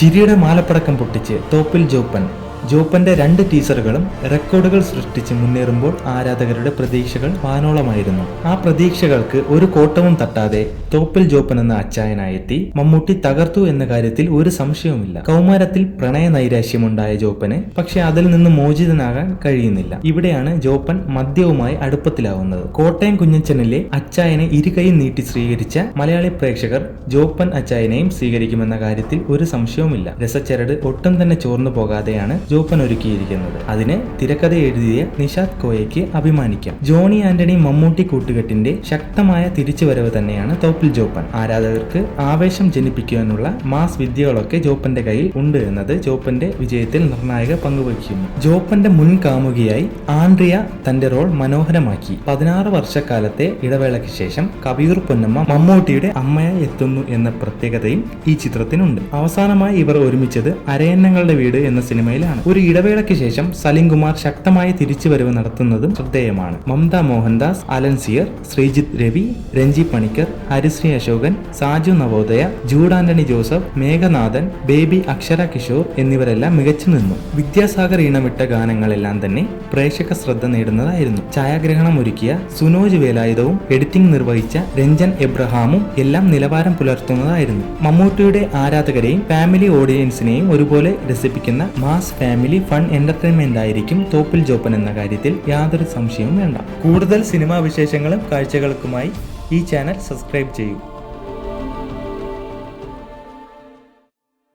ചിരിയുടെ മാലപ്പടക്കം പൊട്ടിച്ച് തോപ്പിൽ ജോപ്പൻ ജോപ്പന്റെ രണ്ട് ടീസറുകളും റെക്കോർഡുകൾ സൃഷ്ടിച്ച് മുന്നേറുമ്പോൾ ആരാധകരുടെ പ്രതീക്ഷകൾ വാനോളമായിരുന്നു. ആ പ്രതീക്ഷകൾക്ക് ഒരു കോട്ടവും തട്ടാതെ തോപ്പിൽ ജോപ്പൻ എന്ന അച്ചായനായെത്തി മമ്മൂട്ടി തകർത്തു എന്ന കാര്യത്തിൽ ഒരു സംശയവുമില്ല. കൗമാരത്തിൽ പ്രണയ നൈരാശ്യമുണ്ടായ ജോപ്പന് പക്ഷെ അതിൽ നിന്ന് മോചിതനാകാൻ കഴിയുന്നില്ല. ഇവിടെയാണ് ജോപ്പൻ മദ്യവുമായി അടുപ്പത്തിലാവുന്നത്. കോട്ടയം കുഞ്ഞച്ചനിലെ അച്ചായനെ ഇരുകൈ നീട്ടി സ്വീകരിച്ച മലയാളി പ്രേക്ഷകർ ജോപ്പൻ അച്ചായനെയും സ്വീകരിക്കുമെന്ന കാര്യത്തിൽ ഒരു സംശയവുമില്ല. രസച്ചരട് ഒട്ടും തന്നെ ചോർന്നു പോകാതെയാണ് ജോപ്പൻ ഒരുക്കിയിരിക്കുന്നത് അതിന് തിരക്കഥ എഴുതിയ നിഷാദ് കോയയ്ക്ക് അഭിമാനിക്കാം. ജോണി ആന്റണി മമ്മൂട്ടി കൂട്ടുകെട്ടിന്റെ ശക്തമായ തിരിച്ചുവരവ് തന്നെയാണ് തോപ്പിൽ ജോപ്പൻ. ആരാധകർക്ക് ആവേശം ജനിപ്പിക്കുവാനുള്ള മാസ് വിദ്യകളൊക്കെ ജോപ്പന്റെ കയ്യിൽ ഉണ്ട് എന്നത് ജോപ്പന്റെ വിജയത്തിൽ നിർണായക പങ്കുവഹിക്കുന്നു. ജോപ്പന്റെ മുൻ കാമുകിയായി ആൻഡ്രിയ തന്റെ റോൾ മനോഹരമാക്കി. പതിനാറ് വർഷക്കാലത്തെ ഇടവേളയ്ക്ക് ശേഷം കബീർ പൊന്നമ്മ മമ്മൂട്ടിയുടെ അമ്മയായി എത്തുന്നു എന്ന പ്രത്യേകതയും ഈ ചിത്രത്തിനുണ്ട്. അവസാനമായി ഇവർ ഒരുമിച്ചത് അരയന്നങ്ങളുടെ വീട് എന്ന സിനിമയിലാണ്. ഒരു ഇടവേളയ്ക്ക് ശേഷം സലിം കുമാർ ശക്തമായ തിരിച്ചുവരവ് നടത്തുന്നതും ശ്രദ്ധേയമാണ്. മമത മോഹൻദാസ് അലൻ സിയർ ശ്രീജിത്ത് രവി രഞ്ജി പണിക്കർ ഹരിശ്രീ അശോകൻ സാജു നവോദയ ജൂഡ് ആന്റണി ജോസഫ് മേഘനാഥൻ ബേബി അക്ഷര കിഷോർ എന്നിവരെല്ലാം മികച്ചു നിന്നു. വിദ്യാസാഗർ ഈണമിട്ട ഗാനങ്ങളെല്ലാം തന്നെ പ്രേക്ഷക ശ്രദ്ധ നേടുന്നതായിരുന്നു. ഛായാഗ്രഹണം ഒരുക്കിയ സുനോജ് വേലായുധവും എഡിറ്റിംഗ് നിർവഹിച്ച രഞ്ജൻ എബ്രഹാമും എല്ലാം നിലവാരം പുലർത്തുന്നതായിരുന്നു. മമ്മൂട്ടിയുടെ ആരാധകരെയും ഫാമിലി ഓഡിയൻസിനെയും ഒരുപോലെ രസിപ്പിക്കുന്ന മാസ് ഫാമിലി ഫൺ എന്റർടൈൻമെന്റ് ആയിരിക്കും തോപ്പിൽ ജോപ്പൻ എന്ന കാര്യത്തിൽ യാതൊരു സംശയവും വേണ്ട. കൂടുതൽ സിനിമാ വിശേഷങ്ങളും കാഴ്ചകൾക്കുമായി ഈ ചാനൽ സബ്സ്ക്രൈബ് ചെയ്യൂ.